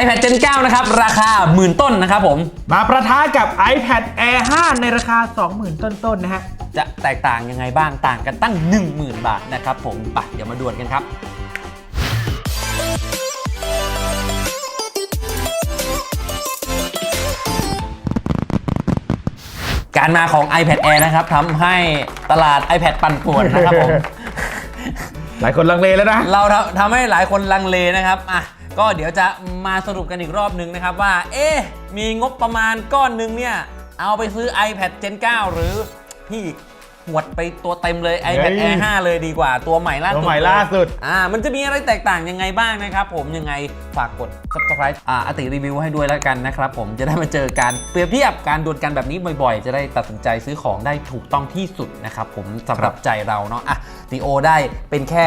iPad Gen 9 นะครับ ราคาหมื่นต้นนะครับผม มาประทะกับ iPad Air 5 ในราคา 20,000 ต้นๆนะฮะ จะแตกต่างยังไงบ้างต่างกันตั้ง 10,000 บาทนะครับผมไปเดี๋ยวมาดวลกันครับการมาของ iPad Air นะครับทำให้ตลาด iPad ปั่นป่วนนะครับผม หลายคนลังเลแล้วนะ เราทำทำให้หลายคนลังเลนะครับอะ ก็เดี๋ยวจะมาสรุปกันอีกรอบหนึ่งนะครับว่า เอ๊ะ มีงบประมาณก้อนหนึ่งเนี่ย เอาไปซื้อ iPad Gen 9 หรือพี่หวดไปตัวเต็มเลย iPad เฮ้ย Air 5 เลยดีกว่าตัวใหม่ล่าสุด ตัวใหม่ล่าสุด อ่า มันจะมีอะไรแตกต่างยังไงบ้างนะครับผมยังไงฝากกด subscribe อ่าอติรีวิวให้ด้วยแล้วกันนะครับผมจะได้มาเจอการเปรียบเทียบการดวลกันแบบนี้บ่อยๆ จะได้ตัดสินใจซื้อของได้ถูกต้องที่สุดนะครับผมสำหรับใจเราเนาะอะ ตีโอได้เป็นแค่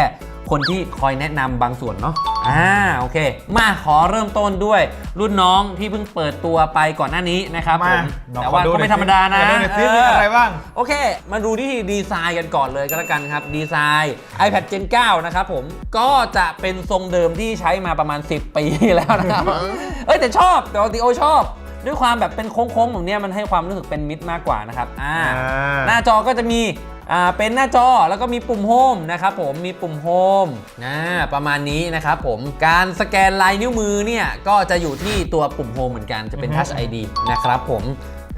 คนที่คอยแนะนำบางส่วนเนาะอ่าโอเค มาขอเริ่มต้นด้วย รุ่นน้องที่เพิ่งเปิดตัวไปก่อนหน้านี้นะครับผมน้องแต่ว่าขอก็ไม่ธรรมดานะขอดูหน่อยสิมีเอะไรบ้างโอเค มาดูที่ดีไซน์กันก่อนเลยก็แล้วกันครับดีไซน์ iPad Gen 9 นะครับผมก็จะเป็นทรงเดิมที่ใช้มาประมาณ 10 ปีแล้วนะครับเอ้ยแต่ชอบแต่ว่าติโอชอบด้วยความแบบเป็นโค้งๆตรงเนี้ยมันให้ความรู้สึกเป็นมิตรมากกว่านะครับอ่าอ่าหน้าจอก็จะมี อ่าเป็นหน้าจอแล้วก็มีปุ่มโฮมนะครับผมมีปุ่มโฮมนะประมาณนี้นะครับผมการสแกนลายนิ้วมือเนี่ยก็จะอยู่ที่ตัวปุ่มโฮมเหมือนกันจะเป็นอือฮึ Touch ID นะครับผม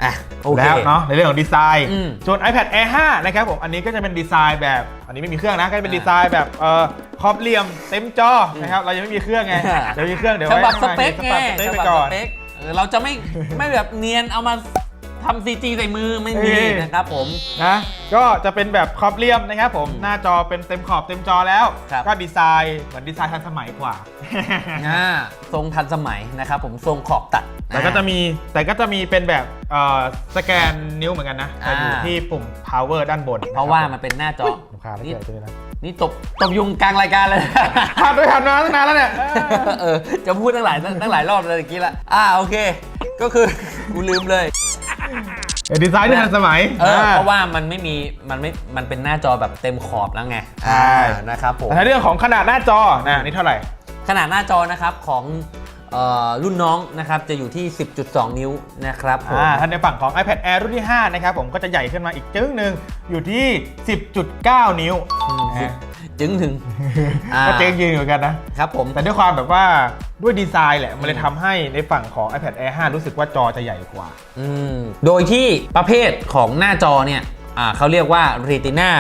อะโอเค แล้วเนาะในเรื่องของดีไซน์อืมส่วน iPad Air 5 นะครับผมอันนี้ก็จะเป็นดีไซน์แบบ อันนี้ไม่มีเครื่องนะก็จะเป็นดีไซน์แบบเอ่อขอบเหลี่ยมเต็มจอนะครับเรายังไม่มีเครื่องไงอ่า เดี๋ยวมีเครื่องเดี๋ยวฉไว้บับสเปคฉไงบับสเปคฉไปบับก่อสน เปคเออเราจะไม่ไม่แบบเนียนเอามา ทำซีจีใส่มือไม่มีเอ้ยนะครับผม นะก็จะเป็นแบบขอบเหลี่ยมนะครับผมอืมหน้าจอเป็นเต็มขอบเต็มจอแล้ว ครับ ก็ดีไซน์เหมือนดีไซน์ทันสมัยกว่า อ่าทรงทันสมัยนะครับผมทรงขอบตัด แต่ก็จะมีแต่ก็จะมีเป็นแบบเอ่อสแกนนิ้วเหมือนกันนะแต่อยู่อ่า ที่ปุ่ม power ด้านบนเพราะว่ามันเป็นหน้าจอลูกค้าไม่นี่เกิดเลยนะนี่ตบตบยุงกลางรายการเลย ผ่านไปผ่านมาตั้งนานแล้วเนี่ยเออ เออจะพูดตั้งหลายตั้งหลายรอบเลยเมื่อกี้ละอ่าโอเค ก็คือ กูลืมเลย เออดีไซน์ที่ทันสมัยเอออ่าเพราะว่ามันไม่มีมันไม่มันเป็นหน้าจอแบบเต็มขอบแล้วไงใช่อ่านะครับผมแต่ในเรื่องของขนาดหน้าจอนะนี่เท่าไหร่ ขนาดหน้าจอนะครับของเอ่อรุ่นน้องนะครับจะอยู่ที่ 10.2 นิ้วนะครับผมอ่าถ้าในฝั่งของ iPad Air รุ่นที่ 5 นะครับผมก็จะใหญ่ขึ้นมาอีกจึ้งหนึ่งอยู่ที่ 10.9 นิ้วอืมนะฮะ จึงถึงอ่าก็เจ๊งยืนเหมือนกันนะ ครับผม แต่ด้วยความแบบว่าด้วยดีไซน์แหละ มันเลยทำให้ในฝั่งของ iPad Air 5 รู้สึกว่าจอจะใหญ่กว่า อืมโดยที่ประเภทของหน้าจอเนี่ยอ่าเขาเรียกว่า Retina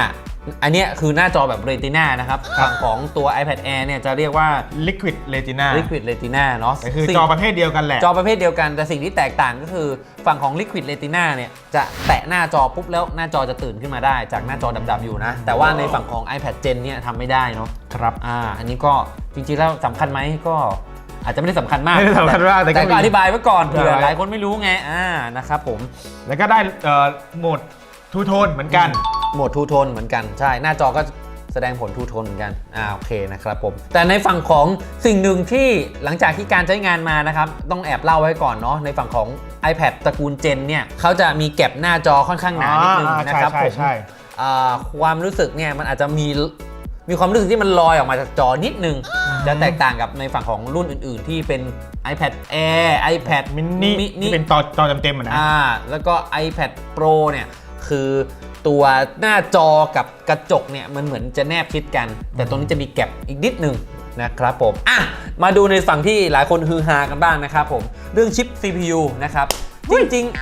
อันเนี้ยคือหน้าจอแบบ Retina นะครับครับฝั่งของตัว iPad Air เนี่ยจะเรียกว่า Liquid Retina Liquid Retina เนาะแต่คือสิ่งจอประเภทเดียวกันแหละ จอประเภทเดียวกันแต่สิ่งที่แตกต่างก็คือฝั่งของ Liquid Retina เนี่ยจะแตะหน้าจอปุ๊บแล้วหน้าจอจะตื่นขึ้นมาได้ จากหน้าจอดำๆอยู่นะ แต่ว่าในฝั่งของ iPad Gen เนี่ยทำไม่ได้เนาะครับอ่าอันนี้ก็จริงๆแล้วสำคัญไหมก็อาจจะไม่ได้สำคัญมากไม่ได้สำคัญมากแต่ก็แต่ก็มีอธิบายไว้ก่อนเผื่อใช่หลายคนไม่รู้ไงอ่านะครับผมแล้วก็ได้เอ่อโหมดทูโทนเหมือนกัน โหมดทูโทนเหมือนกันใช่ หน้าจอก็แสดงผลทูโทนเหมือนกัน อ่า โอเคนะครับผม แต่ในฝั่งของสิ่งหนึ่งที่หลังจากที่การใช้งานมานะครับ ต้องแอบเล่าไว้ก่อนเนาะ ในฝั่งของ iPad ตระกูลเจนเนี่ยเขาจะมีแก็บหน้าจอค่อนข้างหนานิดนึงอ่านะครับใช่ผมใช่อ่าความรู้สึกเนี่ยมันอาจจะมีมีความรู้สึกที่มันลอยออกมาจากจอนิดนึง จะแตกต่างกับในฝั่งของรุ่นอื่น ๆ ที่เป็น iPad Air iPad มินิมิที่เป็นจอจอเต็มๆอะนะอ่าแล้วก็ iPad Pro เนี่ยคือ ตัวหน้าจอกับกระจกเนี่ยมันเหมือนจะแนบชิดกัน แต่ตรงนี้จะมีแก็บอีกนิดหนึ่งนะครับผมอะมาดูในฝั่งที่หลายคนฮือฮากันบ้างนะครับผมเรื่องชิป CPU นะครับ จริงๆ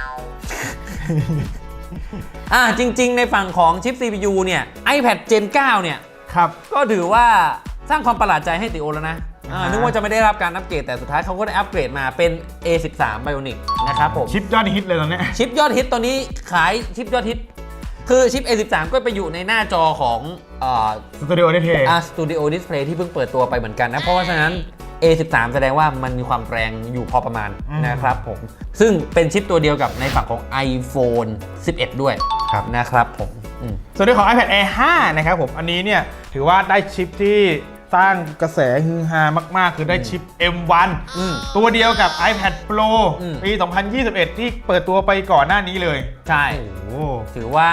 อ่าจริง ๆ ในฝั่งของชิป CPU เนี่ย iPad Gen 9 เนี่ยครับก็ถือว่าสร้างความประหลาดใจให้ติโอแล้วนะอ่าอ่านึนึกว่าจะไม่ได้รับการอัปเกรดแต่สุดท้ายเขาก็ได้อัปเกรดมาเป็น A13 Bionic นะครับผม ชิปยอดฮิตเลยตอนเนี้ยชิปยอดฮิตตัวนี้ขายชิปยอดฮิต คือชิป A13 ก็ไปอยู่ในหน้าจอของเอ่อสตูดิโอเดเทอ่า Studio Display ที่เพิ่งเปิดตัวไปเหมือนกันนะ เพราะว่าฉะนั้น A13 แสดงว่ามันมีความแรงอยู่พอประมาณอืมนะครับผม ซึ่งเป็นชิปตัวเดียวกับในฝั่งของ iPhone 11 ด้วยครับ นะครับผมอืม ส่วนเรื่องของ iPad Air 5 นะครับผม อันนี้เนี่ยถือว่าได้ชิปที่ สร้างกระแสฮือฮามาก ๆ คือได้ชิป M1 อืมตัวเดียวกับ iPad Pro อืมปี 2021 ที่เปิดตัวไปก่อนหน้านี้เลย ใช่โอ้โหถือว่า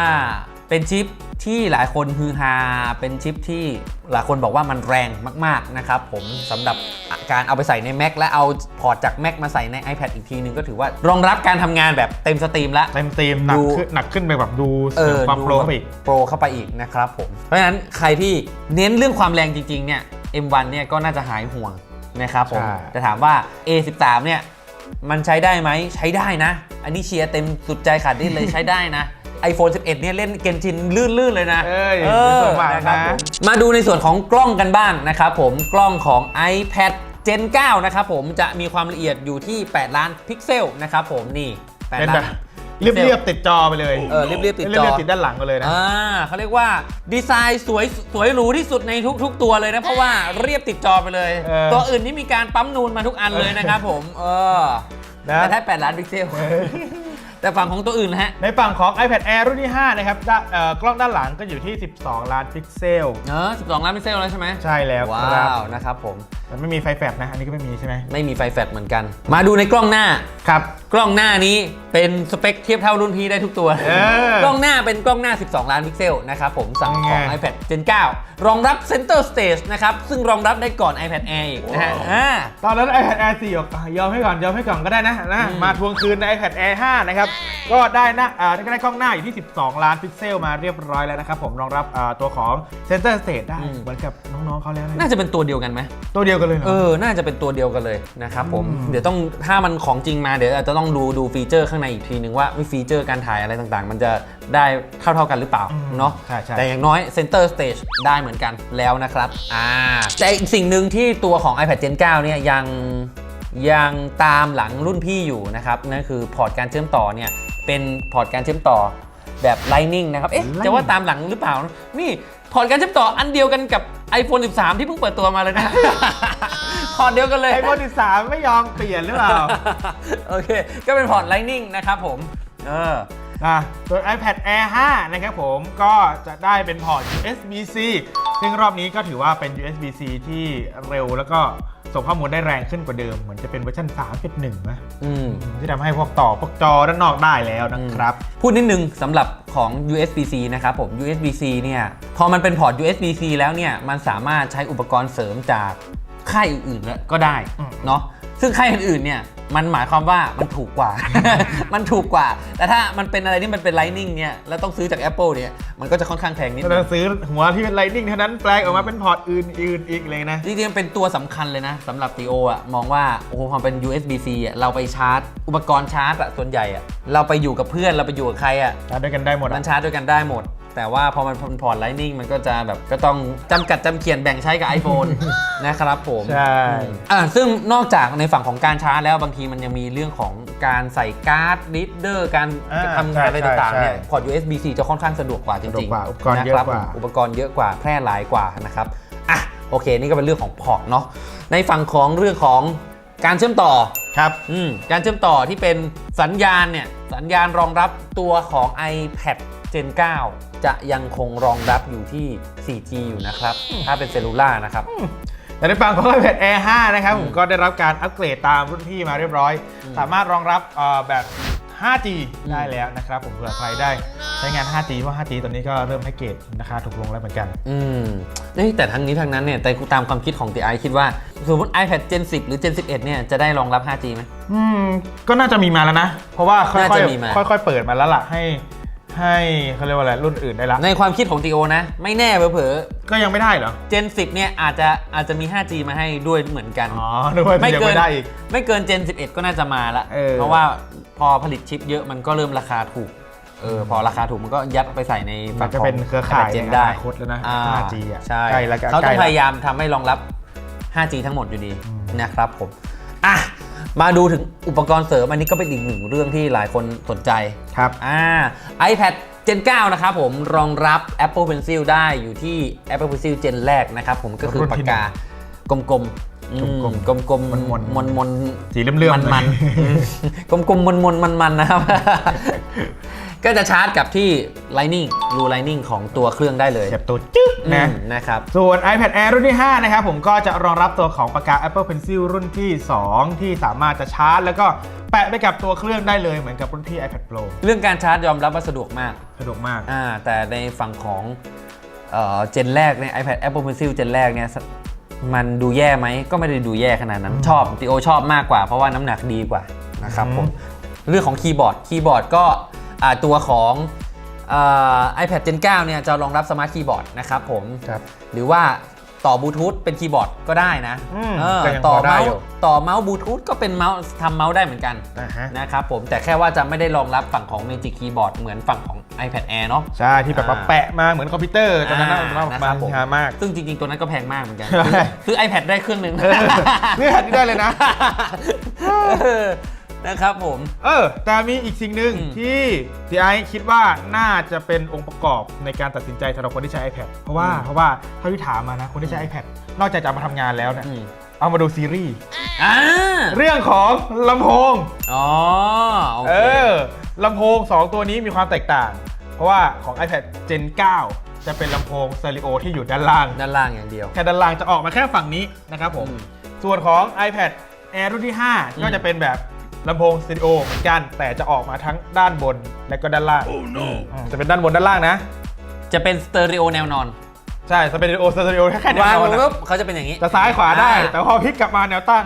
เป็นชิปที่หลายคนฮือฮา เป็นชิปที่หลายคนบอกว่ามันแรงมาก ๆ นะครับผมสำหรับการเอาไปใส่ใน Mac และเอาพอร์ตจาก Mac มาใส่ใน iPad อีกทีนึงก็ถือว่ารองรับการทำงานแบบเต็มสตรีมแล้ว เต็มตีมหนัดูกขึ้นหนักขึ้นไปแบบดูเอเสริมอความดูโปรเข้าไปอีก โปรเข้าไปอีกนะครับผม เพราะฉะนั้นใครที่เน้นเรื่องความแรงจริง ๆ เนี่ย M1 เนี่ยก็น่าจะหายห่วงนะครับผม ใช่ แต่ถามว่า A13 เนี่ยมันใช้ได้ไหมใช้ได้นะ อันนี้เชียร์เต็มสุดใจขาดดิ้นเลยใช้ได้นะ iPhone 11 เนี่ยเล่นเกนชินลื่นๆเลยนะเอ้ยเออสวยมากนะ ครับนะผมมาดูในส่วนของกล้องกันบ้างนะครับผมกล้องของ iPad Gen 9 นะครับผมจะมีความละเอียดอยู่ที่ 8 ล้านพิกเซลนะครับผมนี่8เป็นล้าแบน บเรียบเรียบๆติดจอไปเลยเออเรียบๆติดจอ เรียบๆติดด้านหลังไปเลยนะ อ่าเขาเรียกว่าดีไซน์สวยสวยหรูที่สุดในทุก ๆ ตัวเลยนะ เพราะว่าเรียบติดจอไปเลย เออ ตัวอื่นนี่มีการปั๊มนูนมาทุกอันเลยนะครับผม เออนะ แต่แค่8ล้านพิกเซล แต่ฝั่งของตัวอื่นนะฮะ ในฝั่งของ iPad Air รุ่นที่ 5 นะครับด้านเอ่อกล้องด้านหลังก็อยู่ที่ 12 ล้านพิกเซล เออ12 ล้านพิกเซลแล้วใช่ไหมใช่แล้วว้ครับาวนะครับผมมันไม่มีไฟแฟลชนะ อันนี้ก็ไม่มีใช่ไหมไม่มีไฟแฟลชเหมือนกัน มาดูในกล้องหน้า ครับ กล้องหน้านี้เป็นสเปคเทียบเท่ารุ่นพี่ได้ทุกตัว เออกล้องหน้าเป็นกล้องหน้า 12 ล้านพิกเซลนะครับผมสั่งของ ไง iPad Gen 9 รองรับ Center Stage นะครับ ซึ่งรองรับได้ก่อน iPad Air อีกนะฮะอ่า ตอนนั้น iPad Air 4ออกอะยอมให้ก่อนยอมให้ก่อนก็ได้นะนะอืมมาทวงคืนใน iPad Air 5 นะครับ ก็ได้หน้าอ่าได้กล้องหน้าอยู่ที่ 12 ล้านพิกเซลมาเรียบร้อยแล้วนะครับผมรองรับอ่าตัวของ Center Stage ได้เหมือนกับน้องๆเขาแล้วนะน่าจะเป็นตัวเดียวกันไหมตัวเดียวกันเลยเหรอเออ น่าจะเป็นตัวเดียวกันเลยนะครับผม อืม เดี๋ยวต้องถ้ามันของจริงมาเดี๋ยวอาจจะต้องดูดูฟีเจอร์ข้างในอีกทีนึงว่าวิฟีเจอร์การถ่ายอะไรต่างๆ มันจะได้เท่าๆกันหรือเปล่าอืมเนาะ ใช่ใช่ แต่อย่างน้อย Center Stage ได้เหมือนกันแล้วนะครับ อ่า แต่อีกสิ่งหนึ่งที่ตัวของ iPad Gen 9 เนี่ยยัง ยังตามหลังรุ่นพี่อยู่นะครับนั่นคือพอร์ตการเชื่อมต่อเนี่ยเป็นพอร์ตการเชื่อมต่อแบบ Lightning นะครับ เอ๊ะ จะว่าตามหลังหรือเปล่า นี่พอร์ตการเชื่อมต่ออันเดียวกันกับ iPhone 13 ที่เพิ่งเปิดตัวมาเลยนะ พอร์ตเดียวกันเลยไอโฟน13 ไม่ยอมเปลี่ยนหรือเปล่า โอเค ก็เป็นพอร์ต Lightning นะครับผม เอออะตัว iPad Air 5 นะครับผม ก็จะได้เป็นพอร์ต USB-C ซึ่งรอบนี้ก็ถือว่าเป็น USB-C ที่เร็วแล้วก็ส่งข้อมูลได้แรงขึ้นกว่าเดิม เหมือนจะเป็นเวอร์ชัน3.1นะอืม ที่ทำให้พวกต่อพวกจอด้านนอกได้แล้วนะครับ พูดนิดนึงสำหรับของ USB-C นะครับผม USB-C เนี่ยพอมันเป็นพอร์ต USB-C แล้วเนี่ยมันสามารถใช้อุปกรณ์เสริมจากค่ายอื่นๆแล้วก็ได้อืม เนาะซึ่งค่ายอื่นๆเนี่ย มันหมายความว่ามันถูกกว่า มันถูกกว่า แต่ถ้ามันเป็นอะไรที่มันเป็น Lightning เนี่ย แล้วต้องซื้อจาก Apple เนี่ย มันก็จะค่อนข้างแพงนิดก็นึจะงซื้อหัวที่เป็น Lightning เท่านั้นแปลงออกมาเป็นพอร์ตอื่นๆอีกเลยนะ จริงๆมันเป็นตัวสำคัญเลยนะสำหรับตีโออะมองว่าโอ้โหพอเป็น USB-C อะเราไปชาร์จ อุปกรณ์ชาร์จอะส่วนใหญ่อะเราไปอยู่กับเพื่อนเราไปอยู่กับใครอะ ชาร์จด้วยกันได้หมดมัอะนชาร์จด้วยกันได้หมดแต่ว่าพอมันเป็นพอร์ตไลนิ่งมันก็จะแบบก็ต้องจำกัดจำเขียนแบ่งใช้กับ iPhone นะครับผมใช่ อ่าซึ่งนอกจากในฝั่งของการชาร์จแล้วบางทีมันยังมีเรื่องของการใส่การ์ดรีดเดอร์การอ่าทำงานอะไรใช่ต่างๆเนี่ยใช่พอร์ต USB-C จะค่อนข้างสะดวกกว่าจสะดวริกงกว่าๆอุปกรณ์เยอะนคบกว่า อุปกรณ์เยอะกว่าแพร่หลายกว่านะครับอะโอเค นี่ก็เป็นเรื่องของพอร์ตเนาะในฝั่งของเรื่องของการเชื่อมต่อ ครับ อืมการเชื่อมต่อที่เป็นสัญญาณเนี่ย สัญญาณรองรับตัวของ iPad Gen 9 จะยังคงรองรับอยู่ที่ 4G อยู่นะครับ ถ้าเป็นเซลลูล่านะครับ แต่ในฝั่งของ iPad Air 5 นะครับ ผมก็ได้รับการอัปเกรดตามรุ่นพี่มาเรียบร้อย สามารถรองรับเอ่อแบบ 5G ได้แล้วนะครับผมเผื่อใครได้ใช้งาน 5G เพราะ 5G ตอนนี้ก็เริ่มให้เกรดราคาถูกลงแล้วเหมือนกัน อืมเอ้ยแต่ทั้งนี้ทั้งนั้นเนี่ยแต่ตามความคิดของตีไอคิดว่า สมมติ iPad Gen 10 หรือ Gen 11 เนี่ยจะได้รองรับ 5G ไหมอืม ก็น่าจะมีมาแล้วนะ เพราะว่าค่น่าอยจะมีมาๆค่อย ๆ เปิดมาแล้วล่ะให้ ให้เขาเรียกว่าอะไรรุ่นอื่นได้ละ ในความคิดของตีโอนะ ไม่แน่เผลอก็ยังไม่ได้เหรอๆ Gen 10 เนี่ยอาจจะอาจจะมี 5G มาให้ด้วยเหมือนกัน อ๋อนึกว่ายังไม่ได้อีก ไม่เกิน Gen 11 ก็น่าจะมาละเออเพราะว่าพอผลิตชิปเยอะมันก็เริ่มราคาถูกเออพอราคาถูกมันก็ยัดไปใส่ในมัฝั่นงจะของเป็นเครือข่ายเจนในได้อนาคตแล้วนะอ่า 5G อะใช่ใกล้แล้วเขาต้องใกพล้แล้วยายามทำให้รองรับ 5G ทั้งหมดอยู่ดีอืม นะครับผมอะ มาดูถึงอุปกรณ์เสริมอันนี้ก็เป็นอีกหนึ่งเรื่องที่หลายคนสนใจครับอ่า iPad Gen 9 นะครับผมรองรับ Apple Pencil ได้อยู่ที่ Apple Pencil Gen แรกนะครับผมก็คือรุ่นปากที่กากลมๆอืมกลมกลมๆมนๆมนมนสีเลื่อมๆมันมันเลยกลมกลมๆมนมนมันมันๆนะครับ ก็จะชาร์จกับที่ Lightning รู Lightning ของตัวเครื่องได้เลยเสียบตัวจึ๊กนะ อืมนะครับ ส่วน iPad Air รุ่นที่ 5 นะครับ ผมก็จะรองรับตัวของปากกา Apple Pencil รุ่นที่ 2 ที่สามารถจะชาร์จ แล้วก็แปะไปกับตัวเครื่องได้เลยเหมือนกับรุ่นที่ iPad Pro เรื่องการชาร์จยอมรับว่าสะดวกมาก สะดวกมาก อ่าแต่ในฝั่งของเอ่อเจนแรกเนี่ย iPad Apple Pencil เจนแรกเนี่ยสมันดูแย่ไหมก็ไม่ได้ดูแย่ขนาดนั้น ชอบติโอชอบมากกว่า เพราะว่าน้ำหนักดีกว่านะครับอืมผมเรื่องของคีย์บอร์ดคีย์บอร์ดก็อ่า ตัวของเอ่อ iPad Gen 9เนี่ยจะรองรับสมาร์ทคีย์บอร์ดนะครับผมครับหรือว่าต่อบลูทูธเป็นคีย์บอร์ดก็ได้นะอืมเออก็ยังต่อพอได้เมาอยู่ส์ต่อเมาส์บลูทูธก็เป็นเมาส์ทำเมาส์ได้เหมือนกันอ่าฮะนะครับผมแต่แค่ว่าจะไม่ได้รองรับฝั่งของ Magic Keyboard เหมือนฝั่งของ iPad Air เนาะใช่ ที่แบบว่าอ่าแปะมาเหมือนคอมพิวเตอร์ตอนนั้นน่ะอ่าเราออกนะคมารับผมฮามาก ซึ่งจริง ๆ ตัวนั้นก็แพงมากเหมือนกันใช่ซื้อ iPad ได้เครื่องหนึ่งเออเลือกได้เลยนะเออ นะครับผม เออ แต่มีอีกสิ่งหนึ่งอืม ที่พี่ไอซ์คิดว่าน่าจะเป็นองค์ประกอบในการตัดสินใจสำหรับคนที่ใช้ iPad เพราะว่าเพราะว่าเท่าที่ถามมานะคนที่ใช้ iPad นอกจากจะเอามาทำงานแล้วเนี่ยอืมเอามาดูซีรีส์อ่าเรื่องของลำโพง อ๋อโอเอเค อลำโพง 2 ตัวนี้มีความแตกต่าง เพราะว่าของ iPad Gen 9 จะเป็นลำโพงสเตอริโอที่อยู่ด้านล่าง ด้านล่างอย่างเดียว แค่ด้านล่างจะออกมาแค่ฝั่งนี้นะครับผม อืมส่วนของ iPad Air รุ่นที่อืม5ก็จะเป็นแบบ ลำโพงสเตอริโอเหมือนกันแต่จะออกมาทั้งด้านบนและก็ด้านล่างอืมจะเป็นด้านบนด้านล่างนะ จะเป็นสเตอริโอแนวนอนใช่สเตอริโอสเตอริโอแค่แนวางวนอนปุ๊บอะเขาจะเป็นอย่างนี้ จะซ้ายขวาได้ อ่า แต่พอพลิกกลับมาแนวตั้ง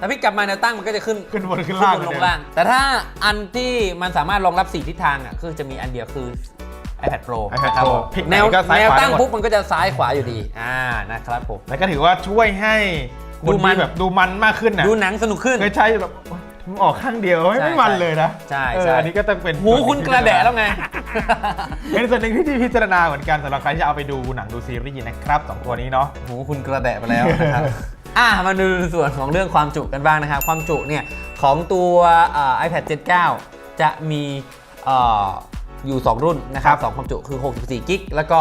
ถ้าพี่กลับมาแนวตั้งมันก็จะขึ้นขึ้นบนขึ้นล่างบนลเหมือนงเดิมล่าง แต่ถ้าอันที่มันสามารถรองรับ 4 ทิศทางอะคือจะมีอันเดียวคือ iPad Pro iPad นะครับ Pro ผมพลิกไหนแนวก็ซ้ายแนวขวาตั้งได้หมด ปุ๊บมันก็จะซ้ายขวาอยู่ดีอ่านะครับผม แล้วก็ถือว่าช่วยให้คดูนมัน ที่แบบดูมันมากขึ้นนะดูหนังสนุกขึ้น เคยใช้แบบโอ๊ย มึงออกข้างเดียวไม่ใช่ไม่มันเลยนะใช่เออใช่ อันนี้ก็ต้องเป็นหูคุณกระแดะแล้วไง เป็นส่วนหนึ่งที่ที่พิจารณาเหมือนกันสำหรับใครที่จะเอาไปดูหนังดูซีรีส์นะครับสองตัวนี้เนาะ หูคุณกระแดะไปแล้วนะครับ อะมาดูส่วนของเรื่องความจุกันบ้างนะครับ ความจุเนี่ยของตัวเอ่อ iPad 7 9จะมีเอ่ออยู่ 2 รุ่นนะครับสองความจุคือ 64 กิก แล้วก็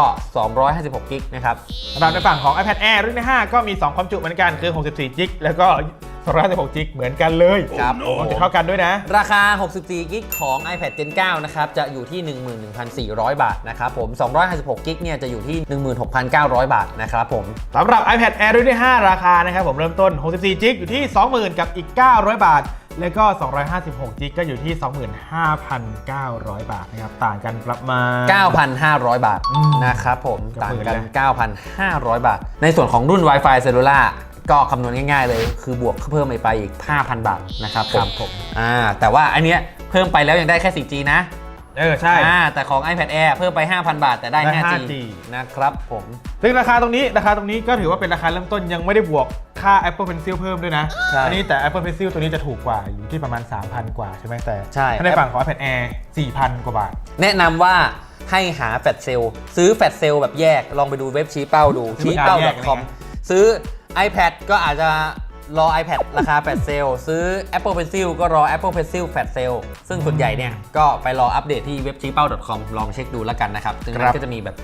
256 กิกนะครับ สำหรับในฝั่งของ iPad Air รุ่นที่5ก็มี 2 ความจุเหมือนกันคือ 64จิกแล้วก็ 256จิกเหมือนกันเลยครับความจุเท่ากันด้วยนะ ราคา 64 กิกของ iPad Gen 9 นะครับ จะอยู่ที่ 11,400 บาทนะครับผม 256 กิกเนี่ยจะอยู่ที่ 16,900 บาทนะครับผมสำหรับ iPad Air รุ่นที่ 5 ราคานะครับผมเริ่มต้น 64จิกอยู่ที่ 20,000 กับอีก 900 บาท แล้วก็ 256จิกก็อยู่ที่ 25,900 บาทนะครับ ต่างกันประมาณ 9,500 บาทอืมนะครับผมก็ต่างหมื่นกันเลย9,500 บาท ในส่วนของรุ่น Wi-Fi Cellular ก็คำนวณง่ายๆเลย คือบวกเพิ่มไปอีก 5,000 บาทนะครับผมผมอ่าแต่ว่าอันเนี้ยเพิ่มไปแล้วยังได้แค่ 4G นะเออใช่อ่าแต่ของ iPad Air เพิ่มไป 5,000 บาทแต่ได้ได้ 5G, 5G นะครับผมซึ่งราคาตรงนี้ราคาตรงนี้ก็ถือว่าเป็นราคาเริ่มต้นยังไม่ได้บวกค่า Apple Pencil เพิ่มด้วยนะใช่อันี้แต่ Apple Pencil ตัวนี้จะถูกกว่าอยู่ที่ประมาณ 3,000 กว่าใช่ไหมแต่ใช่ถ้าในฝั่งของ iPad Air 4,000 กว่าบาท แนะนำว่าให้หาแฟลชเซลล์ซื้อแฟลชเซลล์แบบแยกลองไปดูเว็บชี้เป้าดูซื้อชี้เป้าแยก .com เลยนะซื้อ iPad ก็อาจจะรอ iPad ราคาแฟลชเซลล์ซื้อ Apple Pencil ก็รอ Apple Pencil แฟลชเซลล์ซึ่งส่วนใหญ่เนี่ย ก็ไปรออัปเดตที่เว็บชี้เป้า .com ลองเช็คดูแล้วกันนะครับซึ่งครันั้นบก็จะมีแบบ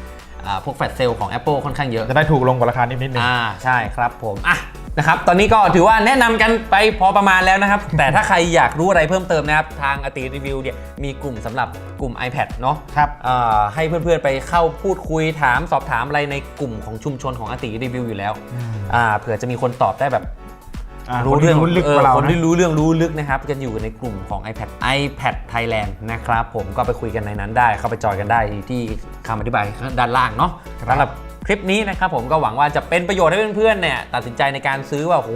อ่าพวกแฟลชเซลล์ของ Apple ค่อนข้างเยอะ จะได้ถูกลงกว่าราคานิดนิดนึงอ่าใช่ครับผม อะนะครับ ตอนนี้ก็ถือว่าแนะนำกันไปพอประมาณแล้วนะครับ แต่ถ้าใครอยากรู้อะไรเพิ่มเติมนะครับ ทางอติรีวิวเนี่ยมีกลุ่มสำหรับกลุ่ม iPad เนาะครับเอ่อให้เพื่อนๆไปเข้าพูดคุยถามสอบถามอะไรในกลุ่มของชุมชนของอติรีวิวอยู่แล้ว อ่าเผื่อจะมีคนตอบได้แบบอ่ารู้เรื่องคนที่รู้ลึกเอกอว่าเราคนนะที่รู้เรื่องรู้ลึกนะครับ กันอยู่ในกลุ่มของ iPad iPad Thailand นะครับ ผมก็ไปคุยกันในนั้นได้ เข้าไปจอยกันได้ที่คำอธิบายด้านล่างเนาะครับสำหรับคลิปนี้นะครับผมก็หวังว่าจะเป็นประโยชน์ให้เพื่อนๆเนี่ยตัดสินใจในการซื้อว่าโห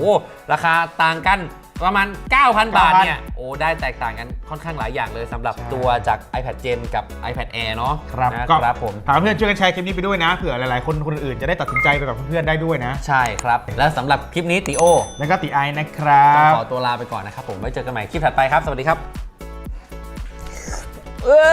ราคาต่างกัน ประมาณ 9,000 บาทเนี่ย โอ้ได้แตกต่างกันค่อนข้างหลายอย่างเลยสำหรับใช่ตัวจาก iPad Gen กับ iPad Air เนาะครับนะก็ครับผมถามเพื่อนช่วยกันแชร์คลิปนี้ไปด้วยนะเผื่อหลายๆ คนคนอื่นจะได้ตัดสินใจไปกับเพื่อนๆได้ด้วยนะ ใช่ครับ และสำหรับคลิปนี้ติโอแล้วก็ติไอนะครัต้องบขอตัวลาไปก่อนนะครับผมไว้เจอกันใหม่คลิปถัดไปครับ สวัสดีครับ เอ้